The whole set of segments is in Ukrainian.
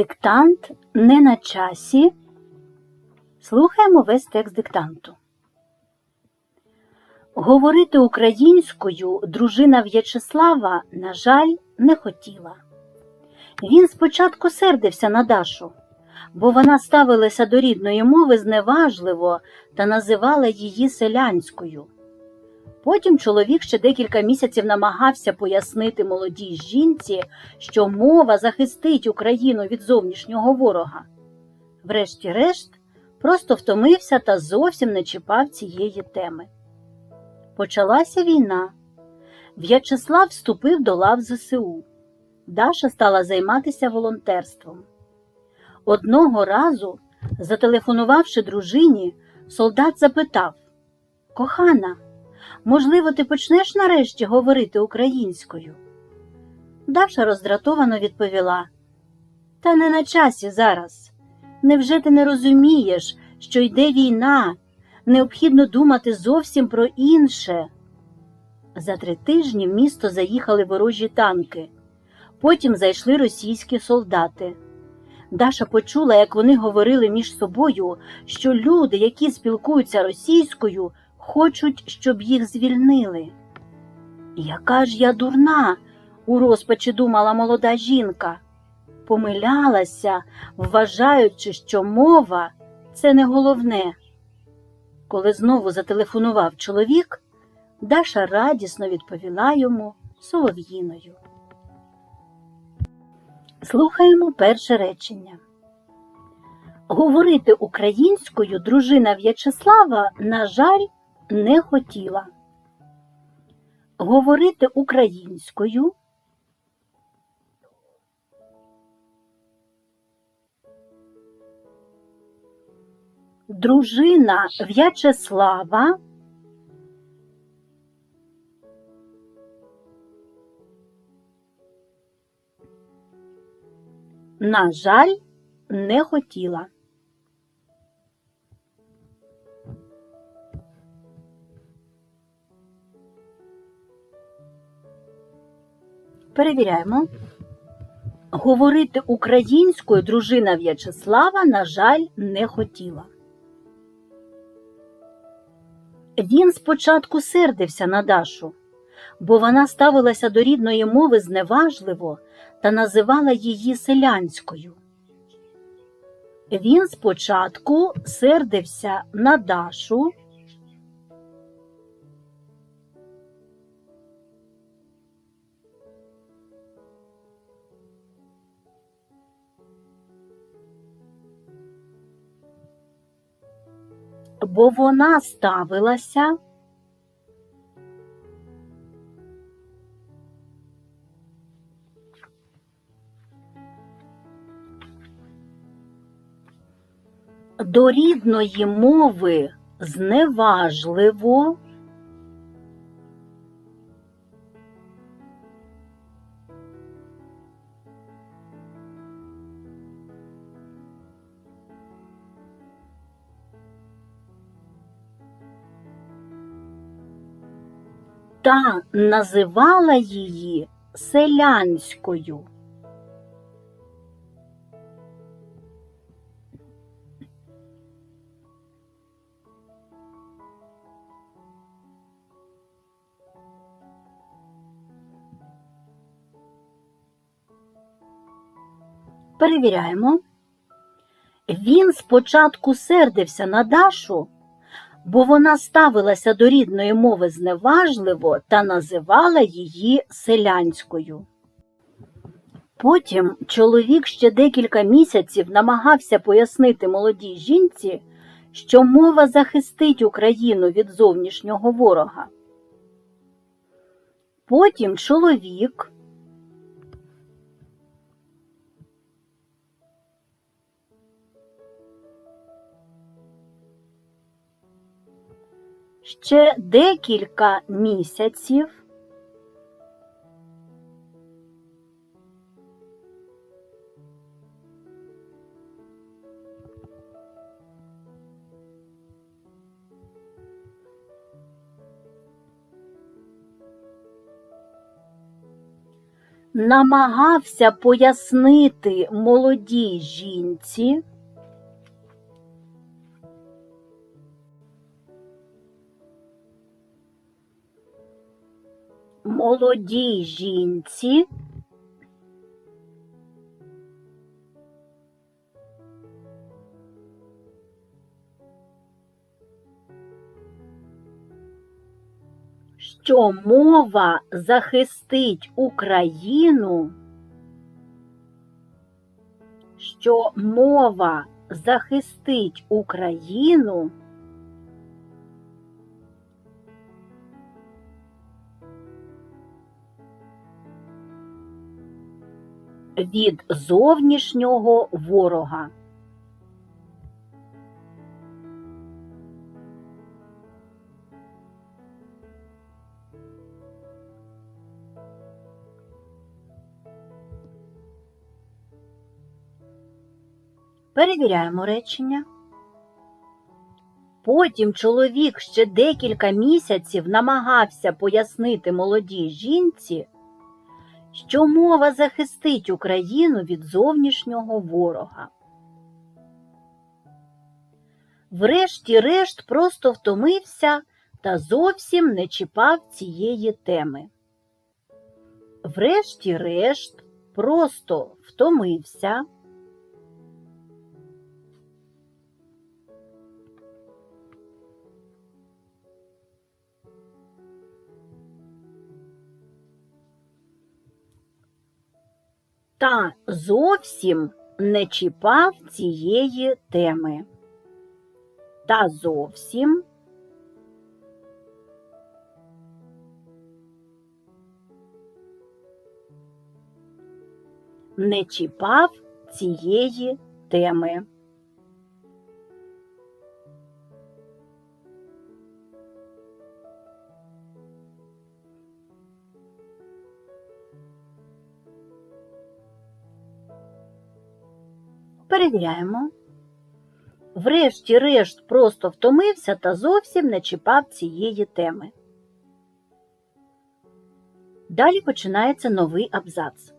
Диктант не на часі. Слухаємо весь текст диктанту. Говорити українською дружина В'ячеслава, на жаль, не хотіла. Він спочатку сердився на Дашу, бо вона ставилася до рідної мови зневажливо та називала її селянською. Потім чоловік ще декілька місяців намагався пояснити молодій жінці, що мова захистить Україну від зовнішнього ворога. Врешті-решт, просто втомився та зовсім не чіпав цієї теми. Почалася війна. В'ячеслав вступив до лав ЗСУ. Даша стала займатися волонтерством. Одного разу, зателефонувавши дружині, солдат запитав Кохана, можливо, ти почнеш нарешті говорити українською? Даша роздратовано відповіла Та не на часі зараз. Невже ти не розумієш, що йде війна, необхідно думати зовсім про інше? За три тижні в місто заїхали ворожі танки, потім зайшли російські солдати. Даша почула, як вони говорили між собою, що люди, які спілкуються російською, хочуть, щоб їх звільнили. Яка ж я дурна, у розпачі думала молода жінка. Помилялася, вважаючи, що мова це не головне. Коли знову зателефонував чоловік, Даша радісно відповіла йому солов'їною. Слухаємо перше речення. Говорити українською дружина В'ячеслава, на жаль, не хотіла. Говорити українською дружина В'ячеслава на жаль, не хотіла. Перевіряємо. Говорити українською дружина В'ячеслава, на жаль, не хотіла. Він спочатку сердився на Дашу, бо вона ставилася до рідної мови зневажливо та називала її селянською. Він спочатку сердився на Дашу, бо вона ставилася до рідної мови зневажливо. Та називала її селянською. Перевіряємо. Він спочатку сердився на Дашу, бо вона ставилася до рідної мови зневажливо та називала її селянською. Потім чоловік ще декілька місяців намагався пояснити молодій жінці, що мова захистить Україну від зовнішнього ворога. Потім чоловік ще декілька місяців. Намагався пояснити молодій жінці, молодій жінці, що мова захистить Україну, що мова захистить Україну від зовнішнього ворога. Перевіряємо речення. Потім чоловік ще декілька місяців намагався пояснити молодій жінці, що мова захистить Україну від зовнішнього ворога. Врешті-решт просто втомився та зовсім не чіпав цієї теми. Врешті-решт просто втомився. Та зовсім не чіпав цієї теми. Та зовсім не чіпав цієї теми. Перевіряємо. Врешті-решт просто втомився та зовсім не чіпав цієї теми. Далі починається новий абзац.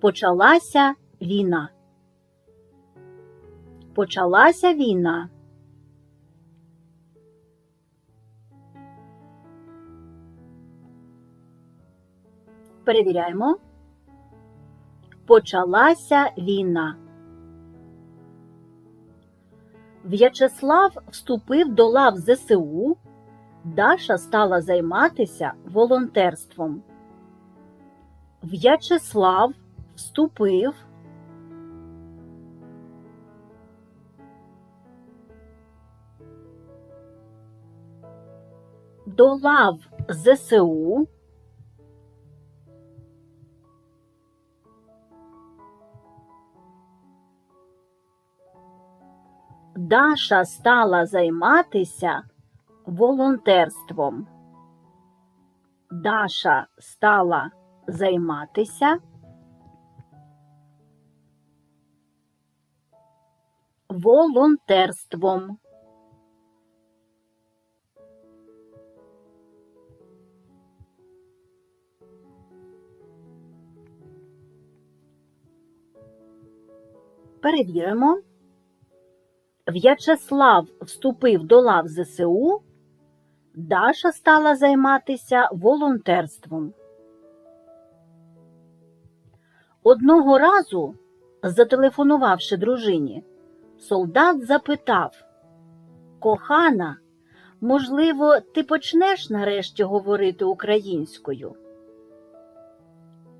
Почалася війна. Почалася війна. Перевіряємо. Почалася війна. В'ячеслав вступив до лав ЗСУ. Даша стала займатися волонтерством. В'ячеслав вступив до лав ЗСУ. Даша стала займатися волонтерством. Даша стала займатися волонтерством. Перевіримо. В'ячеслав вступив до лав ЗСУ, Даша стала займатися волонтерством. Одного разу, зателефонувавши дружині, солдат запитав Кохана, можливо, ти почнеш нарешті говорити українською?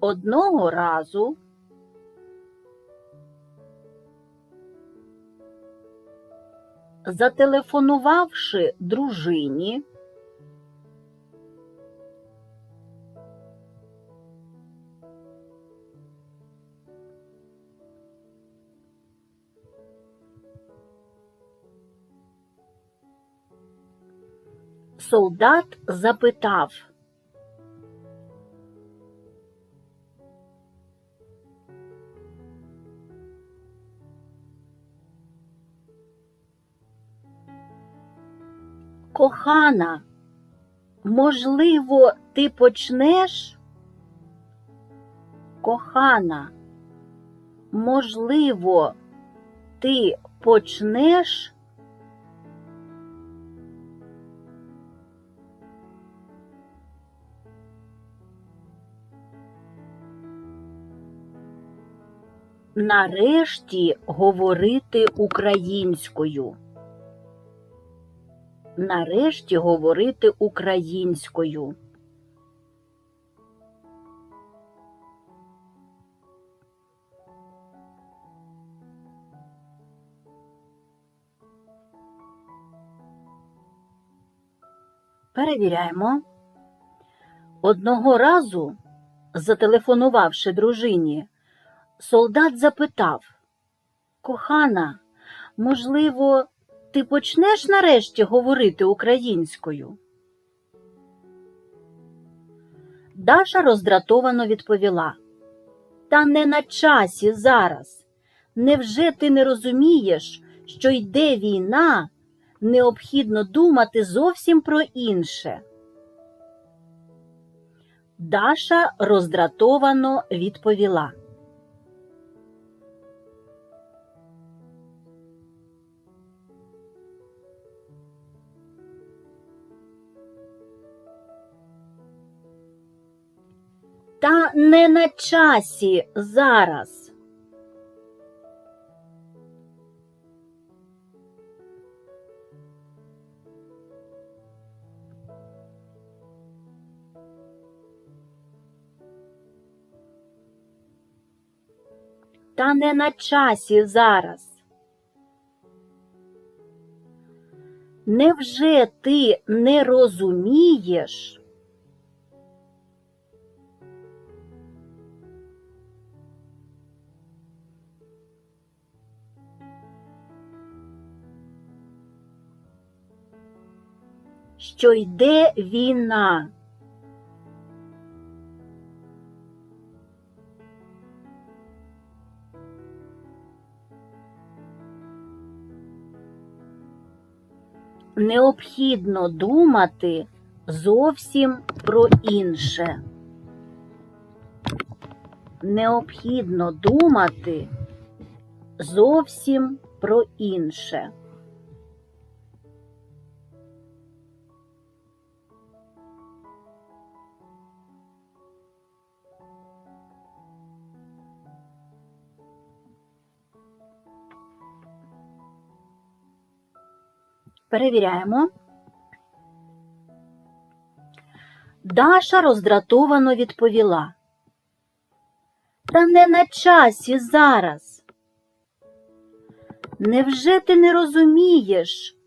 Одного разу зателефонувавши дружині, солдат запитав. Кохана, можливо, ти почнеш Кохана, можливо, ти почнеш? Нарешті говорити українською. Нарешті говорити українською. Перевіряємо. Одного разу, зателефонувавши дружині, солдат запитав Кохана, можливо, ти почнеш нарешті говорити українською? Даша роздратовано відповіла Та не на часі зараз. Невже ти не розумієш, що йде війна, необхідно думати зовсім про інше? Даша роздратовано відповіла. Та не на часі зараз. Та не на часі зараз. Невже ти не розумієш? Що йде війна. Необхідно думати зовсім про інше. Необхідно думати зовсім про інше. Перевіряємо. Даша роздратовано відповіла. Та не на часі зараз. Невже ти не розумієш,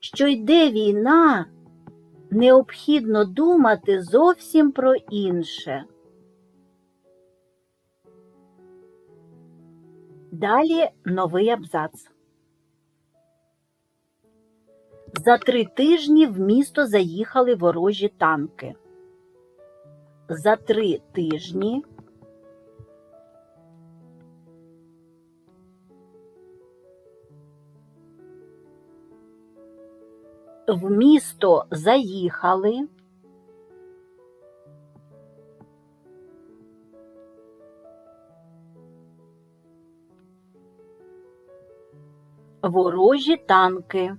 що йде війна, необхідно думати зовсім про інше? Далі новий абзац. За три тижні в місто заїхали ворожі танки. За три тижні в місто заїхали. Ворожі танки.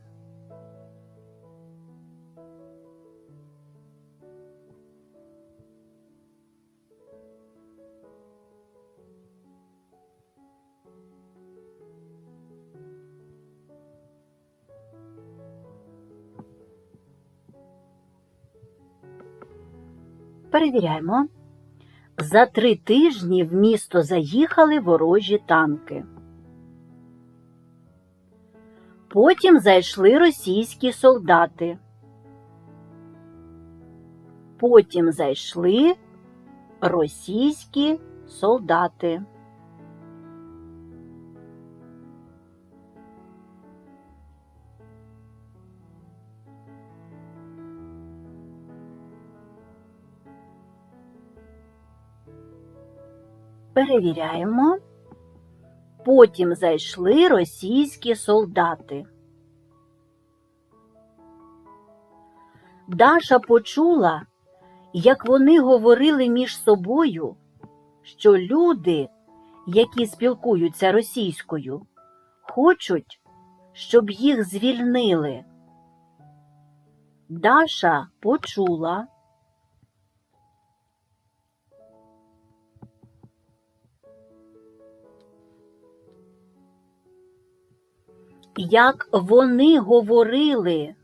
Перевіряємо. За три тижні в місто заїхали ворожі танки. Потім зайшли російські солдати. Потім зайшли російські солдати. Перевіряємо. Потім зайшли російські солдати. Даша почула, як вони говорили між собою, що люди, які спілкуються російською, хочуть, щоб їх звільнили. Даша почула. Як вони говорили.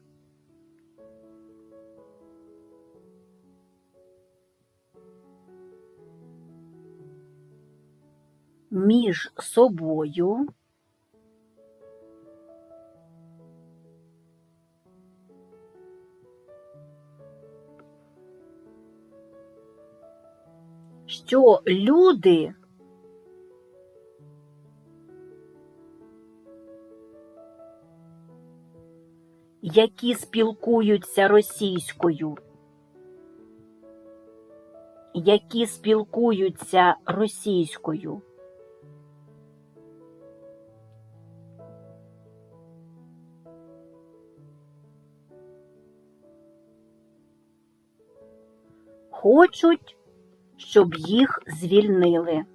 Між собою що люди які спілкуються російською, які спілкуються російською. Хочуть, щоб їх звільнили.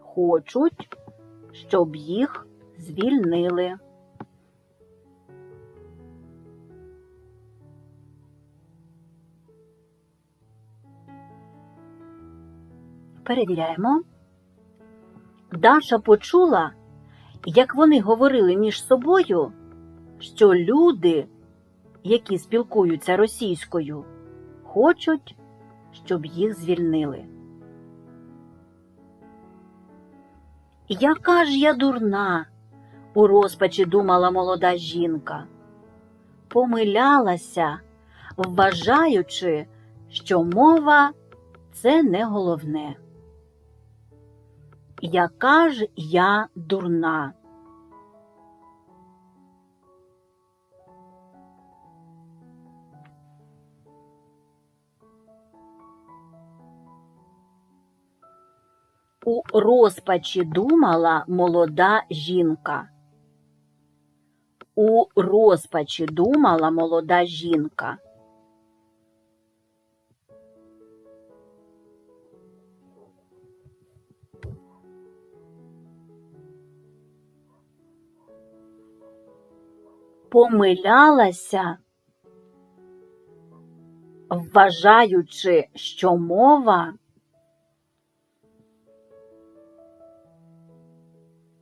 Хочуть, щоб їх звільнили. Перевіряємо. Даша почула, як вони говорили між собою, що люди, які спілкуються російською, хочуть, щоб їх звільнили. Яка ж я дурна, у розпачі думала молода жінка. Помилялася, вважаючи, що мова це не головне. Яка ж я дурна? У розпачі думала молода жінка. У розпачі думала молода жінка. Помилялася, вважаючи, що мова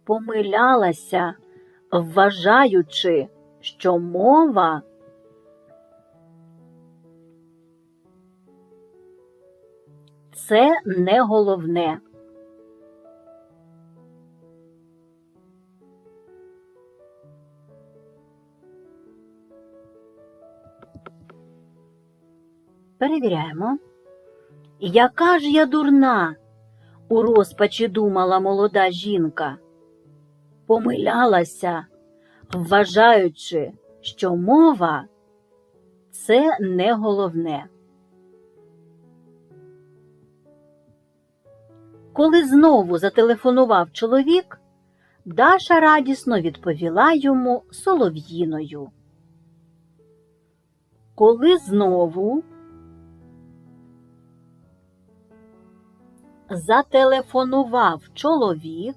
помилялася, вважаючи, що мова це не головне. Перевіряємо. Яка ж я дурна? у розпачі думала молода жінка. Помилялася, вважаючи, що мова це не головне. Коли знову зателефонував чоловік, Даша радісно відповіла йому солов'їною. Коли знову зателефонував чоловік,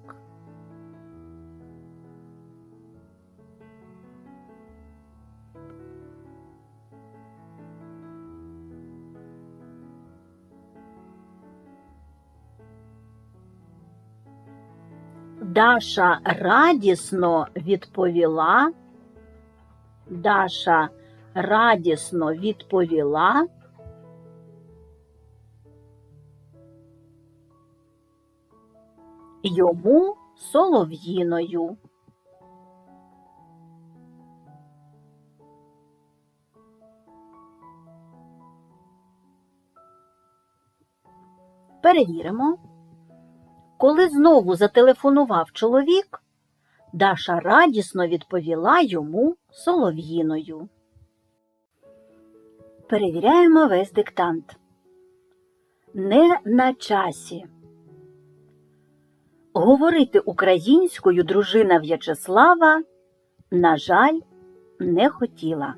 Даша радісно відповіла. Даша радісно відповіла. Йому солов'їною. Перевіримо. Коли знову зателефонував чоловік, Даша радісно відповіла йому солов'їною. Перевіряємо весь диктант. Не на часі. Говорити українською дружина В'ячеслава, на жаль, не хотіла.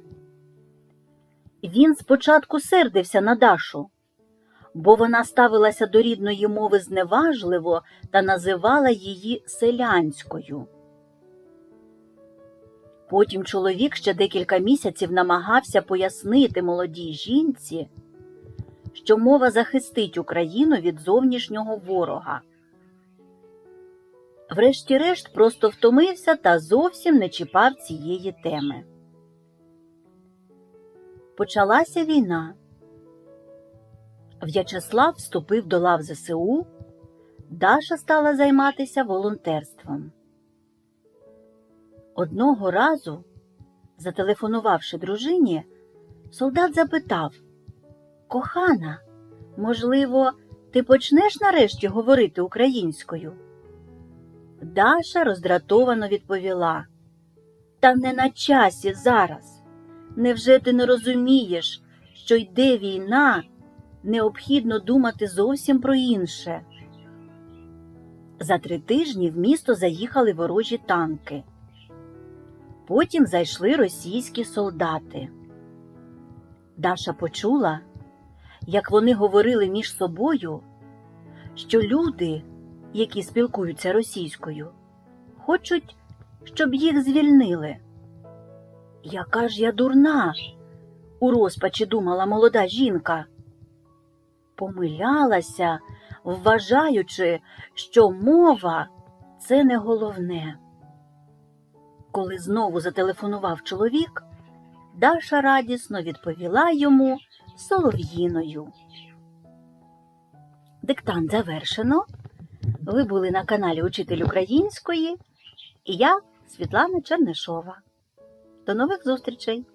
Він спочатку сердився на Дашу, бо вона ставилася до рідної мови зневажливо та називала її селянською. Потім чоловік ще декілька місяців намагався пояснити молодій жінці, що мова захистить Україну від зовнішнього ворога. Врешті-решт просто втомився та зовсім не чіпав цієї теми. Почалася війна. В'ячеслав вступив до лав ЗСУ, Даша стала займатися волонтерством. Одного разу, зателефонувавши дружині, солдат запитав Кохана, можливо, ти почнеш нарешті говорити українською? Даша роздратовано відповіла Та не на часі зараз. Невже ти не розумієш, що йде війна, необхідно думати зовсім про інше? За три тижні в місто заїхали ворожі танки. Потім зайшли російські солдати. Даша почула, як вони говорили між собою, що люди, які спілкуються російською, хочуть, щоб їх звільнили. Яка ж я дурна, у розпачі думала молода жінка. Помилялася, вважаючи, що мова це не головне. Коли знову зателефонував чоловік, Даша радісно відповіла йому солов'їною. Диктант завершено. Ви були на каналі Учитель української і я, Світлана Чернишова. До нових зустрічей!